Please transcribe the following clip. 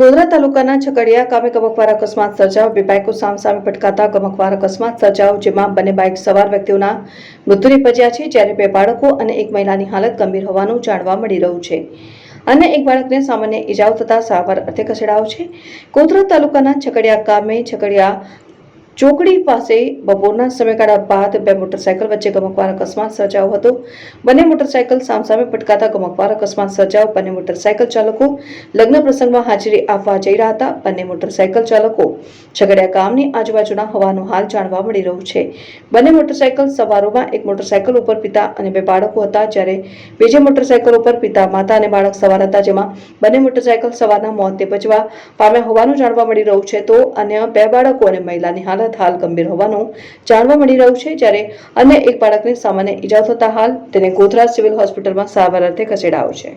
ગોધરા તાલુકાના છકડિયા ગામે કમકવાળા અકસ્માત સર્જાયો. બે બાઇકો સામસામે ભટકાતા ગમકવાર અકસ્માત સર્જાયો, જેમાં બંને બાઇક સવાર વ્યક્તિઓના મૃત્યુ નિપજ્યા છે, જ્યારે બે બાળકો અને એક મહિલાની હાલત ગંભીર હોવાનું જાણવા મળી રહ્યું છે. અને એક બાળકને સામાન્ય ઈજાઓ થતા સારવાર અર્થે ખસેડાયો છે. ગોધરા તાલુકાના છકડિયા ગામે છકડિયા ચોકડી પાસે બપોરના સમયગાળા બાદ બે મોટરસાયકલ વચ્ચે ગમકવાર અકસ્માત સર્જાયો હતો. બંને મોટરસાયકલ સામસામે પટકાતા ગમકવાર અકસ્માત સર્જાયો. બંને મોટરસાયકલ ચાલકો લગ્ન પ્રસંગમાં હાજરી આપવા જઈ રહ્યા હતા. બંને મોટરસાયકલ ચાલકો ઝઘડિયા ગામની આજુબાજુના હોવાનું હાલ જાણવા મળી રહ્યું છે. બંને મોટરસાયકલ સવારોમાં એક મોટરસાયકલ ઉપર પિતા અને બે બાળકો હતા, જ્યારે બીજી મોટરસાયકલ ઉપર પિતા, માતા અને બાળક સવાર હતા, જેમાં બંને મોટરસાયકલ સવારના મોત નિપજવા પામ્યા હોવાનું જાણવા મળી રહ્યું છે. તો અન્ય બે બાળકો અને મહિલાની હાલત હાલ ગંભીર હોવાનું જાણવા મળી રહ્યું છે, જ્યારે અન્ય એક બાળકને સામાન્ય ઈજા થતા હાલ તેને ગોધરા સિવિલ હોસ્પિટલમાં સારવાર અર્થે ખસેડાયો છે.